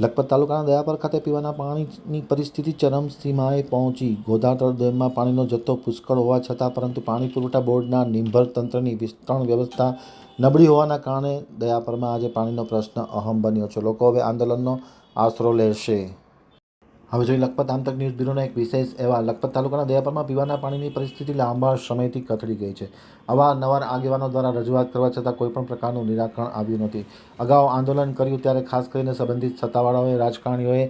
લખપત તાલુકાના દયાપર ખાતે પીવાના પાણીની પરિસ્થિતિ ચરમસીમાએ પહોંચી. ગોધાતળ ડેમમાં પાણીનો જથ્થો પુષ્કળ હોવા છતાં પરંતુ પાણી પુરવઠા બોર્ડના નિંભર તંત્રની વિસ્તરણ વ્યવસ્થા નબળી હોવાના કારણે દયાપરમાં આજે પાણીનો પ્રશ્ન અહમ બન્યો છે. લોકો હવે આંદોલનનો આશરો લેશે. હવે જોઈએ લખપત આમતક ન્યૂઝ બ્યુરોના એક વિશેષ એવા લખપત તાલુકાના દયાપરમાં પીવાના પાણીની પરિસ્થિતિ લાંબા સમયથી કથળી ગઈ છે. અવારનવાર આગેવાનો દ્વારા રજૂઆત કરવા છતાં કોઈપણ પ્રકારનું નિરાકરણ આવ્યું નથી. અગાઉ આંદોલન કર્યું ત્યારે ખાસ કરીને સંબંધિત સત્તાવાળાઓએ, રાજકારણીઓએ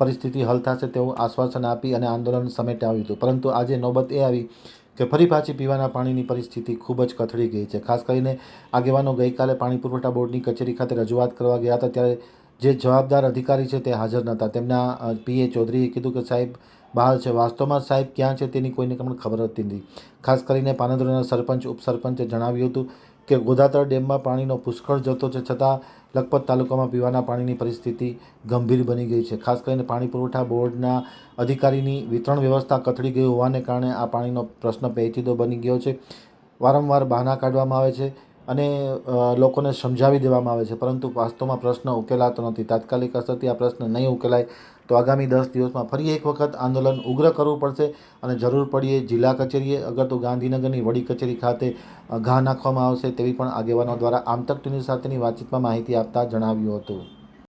પરિસ્થિતિ હલ થશે તેવું આશ્વાસન આપી અને આંદોલન સમેટાવ્યું હતું. પરંતુ આજે નોબત એ આવી કે ફરી પાછી પીવાના પાણીની પરિસ્થિતિ ખૂબ જ કથળી ગઈ છે. ખાસ કરીને આગેવાનો ગઈકાલે પાણી પુરવઠા બોર્ડની કચેરી ખાતે રજૂઆત કરવા ગયા હતા ત્યારે જે જવાબદાર અધિકારી છે તે હાજર નહોતા. તેમના પીએ ચૌધરીએ કીધું કે સાહેબ, બહાર છે. વાસ્તવમાં સાહેબ ક્યાં છે તેની કોઈને પણ ખબર હતી નથી ખાસ કરીને પાનધ્રના સરપંચ, ઉપસરપંચે જણાવ્યું હતું કે ગોધાતળ ડેમમાં પાણીનો પુષ્કળ જથ્થો છે. છતાં લખપત તાલુકામાં પીવાના પાણીની પરિસ્થિતિ ગંભીર બની ગઈ છે. ખાસ કરીને પાણી પુરવઠા બોર્ડના અધિકારીની વિતરણ વ્યવસ્થા કથળી ગઈ હોવાને કારણે આ પાણીનો પ્રશ્ન પેચીદો બની ગયો છે. વારંવાર બહાના કાઢવામાં આવે છે. અને લોકોને સમજાવી દેવામાં આવે છે. પરંતુ વાસ્તવમાં પ્રશ્ન ઉકેલાતો નથી. તાત્કાલિક અસરથી આ પ્રશ્ન નહીં ઉકેલાય તો આગામી દસ દિવસમાં ફરી એક વખત આંદોલન ઉગ્ર કરવું પડશે અને જરૂર પડીએ જિલ્લા કચેરીએ, અગર તો ગાંધીનગરની વડી કચેરી ખાતે ઘા નાખવામાં આવશે તેવી પણ આગેવાનો દ્વારા આમતક ટીવી સાથેની વાતચીતમાં માહિતી આપતા જણાવ્યું હતું.